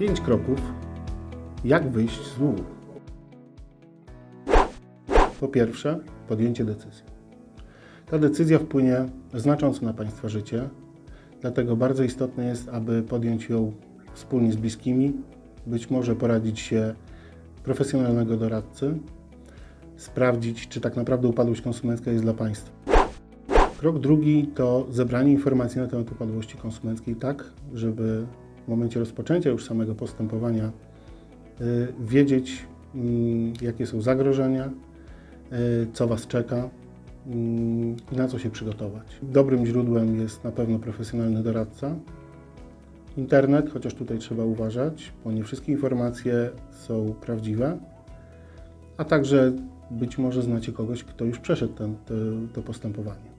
Pięć kroków, jak wyjść z długu. Po pierwsze, podjęcie decyzji. Ta decyzja wpłynie znacząco na Państwa życie, dlatego bardzo istotne jest, aby podjąć ją wspólnie z bliskimi, być może poradzić się profesjonalnego doradcy, sprawdzić, czy tak naprawdę upadłość konsumencka jest dla Państwa. Krok drugi to zebranie informacji na temat upadłości konsumenckiej, tak, żeby momencie rozpoczęcia już samego postępowania y, wiedzieć, mm, jakie są zagrożenia, y, co Was czeka mm, i na co się przygotować. Dobrym źródłem jest na pewno profesjonalny doradca. Internet, chociaż tutaj trzeba uważać, bo nie wszystkie informacje są prawdziwe, a także być może znacie kogoś, kto już przeszedł ten, to, to postępowanie.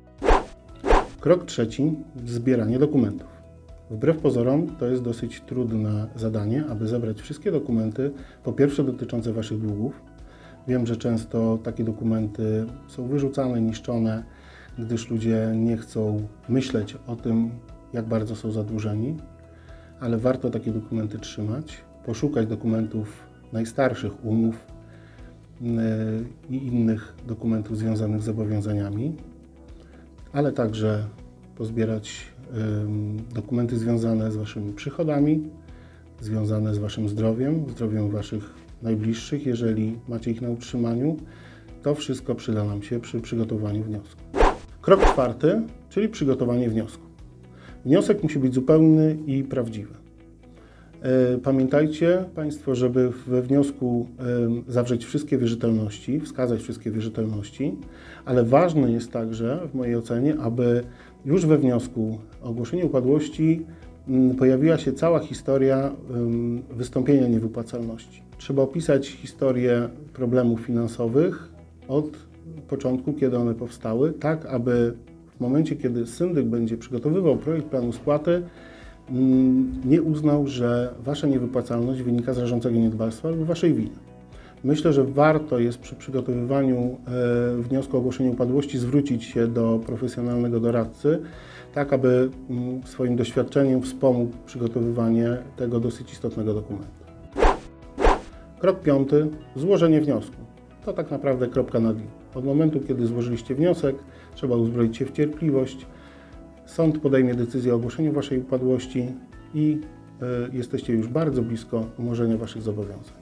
Krok trzeci zbieranie dokumentów. Wbrew pozorom to jest dosyć trudne zadanie, aby zebrać wszystkie dokumenty, po pierwsze dotyczące Waszych długów. Wiem, że często takie dokumenty są wyrzucane, niszczone, gdyż ludzie nie chcą myśleć o tym, jak bardzo są zadłużeni, ale warto takie dokumenty trzymać, poszukać dokumentów najstarszych umów yy, i innych dokumentów związanych z zobowiązaniami ale także pozbierać dokumenty związane z Waszymi przychodami, związane z Waszym zdrowiem, zdrowiem Waszych najbliższych, jeżeli macie ich na utrzymaniu. To wszystko przyda nam się przy przygotowaniu wniosku. Krok czwarty, czyli przygotowanie wniosku. Wniosek musi być zupełny i prawdziwy. E, Pamiętajcie Państwo, żeby we wniosku zawrzeć wszystkie wierzytelności, wskazać wszystkie wierzytelności, ale ważne jest także, w mojej ocenie, aby już we wniosku o ogłoszenie upadłości mm, pojawiła się cała historia wystąpienia niewypłacalności. Trzeba opisać historię problemów finansowych od początku, kiedy one powstały, tak aby w momencie, kiedy syndyk będzie przygotowywał projekt planu spłaty, nie uznał, że wasza niewypłacalność wynika z rażącego niedbalstwa lub waszej winy. Myślę, że warto jest przy przygotowywaniu e, wniosku o ogłoszenie upadłości zwrócić się do profesjonalnego doradcy, tak aby mm, swoim doświadczeniem wspomógł przygotowywanie tego dosyć istotnego dokumentu. Krok piąty złożenie wniosku. To tak naprawdę kropka nad i. Od momentu, kiedy złożyliście wniosek, trzeba uzbroić się w cierpliwość. Sąd podejmie decyzję o ogłoszeniu Waszej upadłości i e, jesteście już bardzo blisko umorzenia Waszych zobowiązań.